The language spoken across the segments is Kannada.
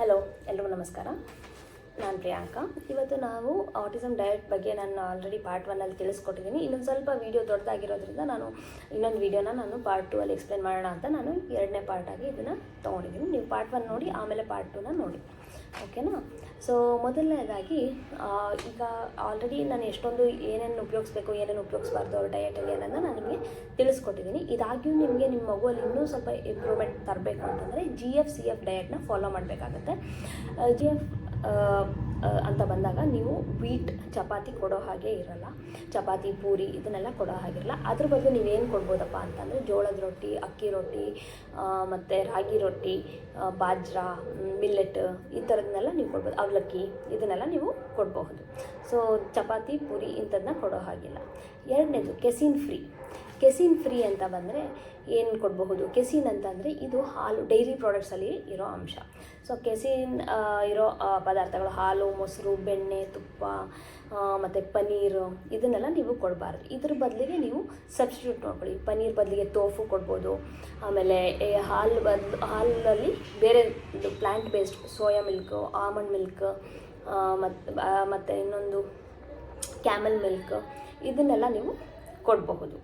ಹಲೋ ಎಲ್ರಿಗೂ ನಮಸ್ಕಾರ. ನಾನು ಪ್ರಿಯಾಂಕಾ. ಇವತ್ತು ನಾವು ಆಟಿಸಮ್ ಡಯಟ್ ಬಗ್ಗೆ ನಾನು ಆಲ್ರೆಡಿ ಪಾರ್ಟ್ ಒನ್ನಲ್ಲಿ ತಿಳಿಸ್ಕೊಟ್ಟಿದ್ದೀನಿ. ಇನ್ನೊಂದು ಸ್ವಲ್ಪ ವೀಡಿಯೋ ದೊಡ್ಡದಾಗಿರೋದ್ರಿಂದ ನಾನು ಇನ್ನೊಂದು ವೀಡಿಯೋನ ನಾನು ಪಾರ್ಟ್ ಟೂ ಅಲ್ಲಿ ಎಕ್ಸ್ಪ್ಲೇನ್ ಮಾಡೋಣ ಅಂತ ನಾನು ಎರಡನೇ ಪಾರ್ಟಾಗಿ ಇದನ್ನು ತೊಗೊಂಡಿದ್ದೀನಿ. ನೀವು ಪಾರ್ಟ್ ಒನ್ ನೋಡಿ, ಆಮೇಲೆ ಪಾರ್ಟ್ ಟೂನ ನೋಡಿ. ಓಕೆನಾ ಸೊ ಮೊದಲನೇದಾಗಿ ಈಗ ಆಲ್ರೆಡಿ ನಾನು ಎಷ್ಟೊಂದು ಏನೇನು ಉಪಯೋಗಿಸ್ಬೇಕು, ಏನೇನು ಉಪಯೋಗಿಸ್ಬಾರ್ದು ಅವ್ರ ಡಯಟಲ್ಲಿ ಅನ್ನೋದನ್ನ ನಾನು ನಿಮಗೆ ತಿಳಿಸ್ಕೊಟ್ಟಿದ್ದೀನಿ. ಇದಾಗಿಯೂ ನಿಮಗೆ ನಿಮ್ಮ ಮಗುವಲ್ಲಿ ಇನ್ನೂ ಸ್ವಲ್ಪ ಇಂಪ್ರೂವ್ಮೆಂಟ್ ತರಬೇಕು ಅಂತಂದರೆ ಜಿ ಎಫ್ ಸಿ ಎಫ್ ಡಯಟ್ನ ಫಾಲೋ ಮಾಡಬೇಕಾಗತ್ತೆ. ಜಿ ಎಫ್ ಅಂತ ಬಂದಾಗ ನೀವು ವೀಟ್ ಚಪಾತಿ ಕೊಡೋ ಹಾಗೆ ಇರಲ್ಲ. ಚಪಾತಿ, ಪೂರಿ ಇದನ್ನೆಲ್ಲ ಕೊಡೋ ಹಾಗಿರಲ್ಲ. ಅದ್ರ ಬದಲು ನೀವೇನು ಕೊಡ್ಬೋದಪ್ಪ ಅಂತಂದರೆ ಜೋಳದ ರೊಟ್ಟಿ, ಅಕ್ಕಿ ರೊಟ್ಟಿ ಮತ್ತು ರಾಗಿ ರೊಟ್ಟಿ ಬಾಜ್ರ ಮಿಲ್ಲೆಟ್ ಈ ಥರದನ್ನೆಲ್ಲ ನೀವು ಕೊಡ್ಬೋದು. ಅವಲಕ್ಕಿ ಇದನ್ನೆಲ್ಲ ನೀವು ಕೊಡಬಹುದು. ಸೊ ಚಪಾತಿ, ಪೂರಿ ಇಂಥದನ್ನ ಕೊಡೋ ಹಾಗಿಲ್ಲ. ಎರಡನೇದು ಕೆಸಿನ್ ಫ್ರೀ ಕೆಸಿನ್ ಫ್ರೀ ಅಂತ ಬಂದರೆ ಏನು ಕೊಡಬಹುದು? ಕೆಸಿನ್ ಅಂತಂದರೆ ಇದು ಹಾಲು, ಡೈರಿ ಪ್ರಾಡಕ್ಟ್ಸಲ್ಲಿ ಇರೋ ಅಂಶ. ಸೊ ಕೆಸಿನ್ ಇರೋ ಪದಾರ್ಥಗಳು ಹಾಲು, ಮೊಸರು, ಬೆಣ್ಣೆ, ತುಪ್ಪ ಮತ್ತು ಪನ್ನೀರ್ ಇದನ್ನೆಲ್ಲ ನೀವು ಕೊಡಬಾರ್ದು. ಇದ್ರ ಬದಲಿಗೆ ನೀವು ಸಬ್ಸ್ಟಿಟ್ಯೂಟ್ ನೋಡ್ಕೊಳ್ಳಿ. ಪನ್ನೀರ್ ಬದಲಿಗೆ ತೋಫು ಕೊಡ್ಬೋದು. ಆಮೇಲೆ ಹಾಲು ಬದಲು ಹಾಲಲ್ಲಿ ಬೇರೆ plant based soya milk almond milk ಮತ್ತು ಮತ್ತು ಇನ್ನೊಂದು ಕ್ಯಾಮಲ್ ಮಿಲ್ಕ್ ಇದನ್ನೆಲ್ಲ ನೀವು ಕೊಡಬಹುದು.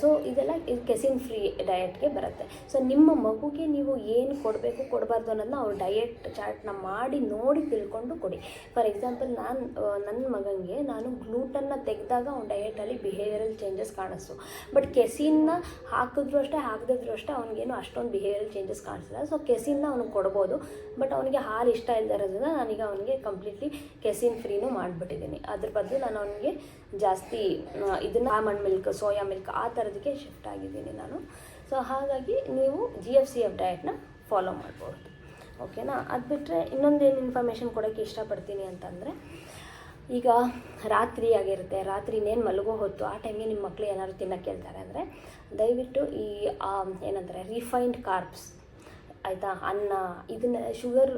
ಸೊ ಇದೆಲ್ಲ ಇದು ಕೆಸಿನ್ ಫ್ರೀ ಡಯಟ್ಗೆ ಬರುತ್ತೆ. ಸೊ ನಿಮ್ಮ ಮಗುಗೆ ನೀವು ಏನು ಕೊಡಬೇಕು ಕೊಡಬಾರ್ದು ಅನ್ನೋದನ್ನ ಅವ್ರ ಡಯಟ್ ಚಾರ್ಟ್ನ ಮಾಡಿ ನೋಡಿ ತಿಳ್ಕೊಂಡು ಕೊಡಿ. ಫಾರ್ ಎಕ್ಸಾಂಪಲ್ ನಾನು ನನ್ನ ಮಗನಿಗೆ ನಾನು ಗ್ಲೂಟನ್ನ ತೆಗೆದಾಗ ಅವ್ನ ಡಯಟಲ್ಲಿ ಬಿಹೇವಿಯರಲ್ ಚೇಂಜಸ್ ಕಾಣಿಸ್ತು. ಬಟ್ ಕೆಸಿನ್ನ ಹಾಕಿದ್ರು ಅಷ್ಟೇ, ಹಾಕದಿದ್ರು ಅಷ್ಟೇ ಅವ್ನಿಗೇನು ಅಷ್ಟೊಂದು ಬಿಹೇವಿಯರಲ್ ಚೇಂಜಸ್ ಕಾಣಿಸಿಲ್ಲ. ಸೊ ಕೆಸಿನ್ನ ಅವ್ನಿಗೆ ಕೊಡ್ಬೋದು. ಬಟ್ ಅವನಿಗೆ ಹಾಲು ಇಷ್ಟ ಇರೋದ್ರಿಂದ ನಾನೀಗ ಅವನಿಗೆ ಕಂಪ್ಲೀಟ್ಲಿ ಕೆಸಿನ್ ಫ್ರೀನೂ ಮಾಡಿಬಿಟ್ಟಿದ್ದೀನಿ. ಅದ್ರ ಬದಲು ನಾನು ಅವನಿಗೆ ಜಾಸ್ತಿ ಇದನ್ನು ಆಮಂಡ್ ಮಿಲ್ಕ್ ಸೋಯಾ ಮಿಲ್ಕ್ ಆ ಥರದಕ್ಕೆ ಶಿಫ್ಟ್ ಆಗಿದ್ದೀನಿ ನಾನು. ಸೊ ಹಾಗಾಗಿ ನೀವು ಜಿ ಎಫ್ ಸಿ ಎಫ್ ಡಯಟ್ನ ಫಾಲೋ ಮಾಡ್ಬೋದು. ಓಕೆನಾ ಅದು ಬಿಟ್ಟರೆ ಇನ್ನೊಂದೇನು ಇನ್ಫಾರ್ಮೇಷನ್ ಕೊಡೋಕ್ಕೆ ಇಷ್ಟಪಡ್ತೀನಿ ಅಂತಂದರೆ, ಈಗ ರಾತ್ರಿ ಆಗಿರುತ್ತೆ. ರಾತ್ರಿ ಇನ್ನೇನು ಮಲಗೋ ಹೊತ್ತು ಆ ಟೈಮ್ಗೆ ನಿಮ್ಮ ಮಕ್ಕಳು ಏನಾದ್ರು ತಿನ್ನೋಕ್ಕೆ ಹೇಳ್ತಾರೆ ಅಂದರೆ, ದಯವಿಟ್ಟು ಈ ಏನಂತಾರೆ ರಿಫೈನ್ಡ್ ಕಾರ್ಬ್ಸ್ ಆಯಿತಾ, ಅನ್ನ, ಇದನ್ನ ಶುಗರ್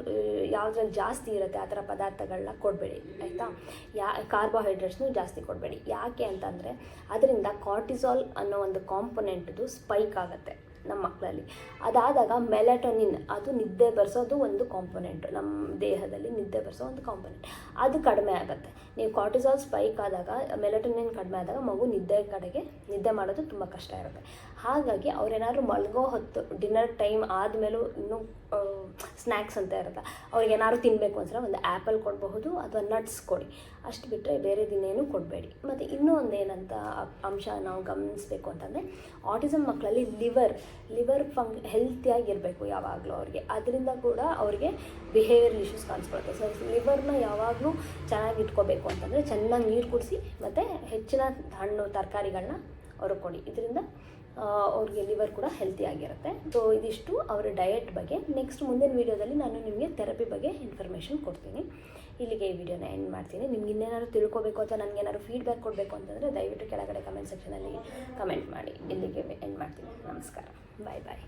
ಯಾವುದ್ರಲ್ಲಿ ಜಾಸ್ತಿ ಇರುತ್ತೆ ಆ ಥರ ಪದಾರ್ಥಗಳನ್ನ ಕೊಡಬೇಡಿ, ಆಯಿತಾ? ಯಾ ಕಾರ್ಬೋಹೈಡ್ರೇಟ್ಸ್ನು ಜಾಸ್ತಿ ಕೊಡಬೇಡಿ. ಯಾಕೆ ಅಂತಂದರೆ, ಅದರಿಂದ ಕಾರ್ಟಿಸಾಲ್ ಅನ್ನೋ ಒಂದು ಕಾಂಪೊನೆಂಟ್ದು ಸ್ಪೈಕ್ ಆಗುತ್ತೆ ನಮ್ಮ ಮಕ್ಕಳಲ್ಲಿ ಅದಾದಾಗ ಮೆಲಟೋನಿನ್ ಅದು ನಿದ್ದೆ ಬರೆಸೋದು ಒಂದು ಕಾಂಪೊನೆಂಟ್ ನಮ್ಮ ದೇಹದಲ್ಲಿ ನಿದ್ದೆ ಬರೆಸೋ ಒಂದು ಕಾಂಪೊನೆಂಟ್ ಅದು ಕಡಿಮೆ ಆಗುತ್ತೆ. ನೀವು ಕಾರ್ಟಿಸಾಲ್ ಸ್ಪೈಕ್ ಆದಾಗ ಮೆಲಟೋನಿನ್ ಕಡಿಮೆ ಆದಾಗ ಮಗು ನಿದ್ದೆ ಕಡೆಗೆ, ನಿದ್ದೆ ಮಾಡೋದು ತುಂಬ ಕಷ್ಟ ಇರುತ್ತೆ. ಹಾಗಾಗಿ ಅವ್ರೇನಾದ್ರು ಮಲಗೋ ಹೊತ್ತು ಡಿನ್ನರ್ ಟೈಮ್ ಆದಮೇಲೂ ಇನ್ನೂ ಸ್ನ್ಯಾಕ್ಸ್ ಅಂತ ಇರುತ್ತೆ ಅವ್ರಿಗೆ ಏನಾದ್ರು ತಿನ್ನಬೇಕು ಅಂದ್ರೆ ಒಂದು ಆ್ಯಪಲ್ ಕೊಡಬಹುದು, ಅಥವಾ ನಟ್ಸ್ ಕೊಡಿ. ಅಷ್ಟು ಬಿಟ್ಟರೆ ಬೇರೆ ದಿನೇನು ಕೊಡಬೇಡಿ. ಮತ್ತು ಇನ್ನೂ ಒಂದು ಏನಂತ ಅಂಶ ನಾವು ಗಮನಿಸಬೇಕು ಅಂತಂದರೆ ಆಟಿಸಮ್ ಮಕ್ಕಳಲ್ಲಿ ಲಿವರ್ ಲಿವರ್ ಫಂಕ್ ಹೆಲ್ತಿಯಾಗಿರಬೇಕು ಯಾವಾಗಲೂ ಅವ್ರಿಗೆ. ಅದರಿಂದ ಕೂಡ ಅವ್ರಿಗೆ ಬಿಹೇವಿಯರ್ ಇಶ್ಯೂಸ್ ಕಾಣಿಸ್ಕೊಳುತ್ತೆ ಸೊ ಲಿವರ್ನ ಯಾವಾಗಲೂ ಚೆನ್ನಾಗಿ ಇಟ್ಕೋಬೇಕು ಅಂತಂದರೆ, ಚೆನ್ನಾಗಿ ನೀರು ಕುಡಿಸಿ, ಮತ್ತು ಹೆಚ್ಚಿನ ಹಣ್ಣು ತರಕಾರಿಗಳನ್ನ ಹೊರಕೊಡಿ ಕೊಡಿ. ಇದರಿಂದ ಅವ್ರಿಗೆ ಲಿವರ್ ಕೂಡ ಹೆಲ್ತಿ ಆಗಿರುತ್ತೆ. ಸೊ ಇದಿಷ್ಟು ಅವರ ಡಯಟ್ ಬಗ್ಗೆ. ನೆಕ್ಸ್ಟ್ ಮುಂದಿನ ವೀಡಿಯೋದಲ್ಲಿ ನಾನು ನಿಮಗೆ ಥೆರಪಿ ಬಗ್ಗೆ ಇನ್ಫಾರ್ಮೇಷನ್ ಕೊಡ್ತೀನಿ. ಇಲ್ಲಿಗೆ ಈ ವಿಡಿಯೋನ ಎಂಡ್ ಮಾಡ್ತೀನಿ. ನಿಮ್ಗೆ ಇನ್ನೇನಾದ್ರು ತಿಳ್ಕೊಬೇಕು ಅಥವಾ ನನಗೆ ಏನಾದ್ರು ಫೀಡ್ಬ್ಯಾಕ್ ಕೊಡಬೇಕು ಅಂತಂದರೆ ದಯವಿಟ್ಟು ಕೆಳಗಡೆ ಕಮೆಂಟ್ ಸೆಕ್ಷನಲ್ಲಿ ಕಮೆಂಟ್ ಮಾಡಿ. ಇಲ್ಲಿಗೆ ಎಂಡ್ ಮಾಡ್ತೀನಿ. ನಮಸ್ಕಾರ. ಬಾಯ್ ಬಾಯ್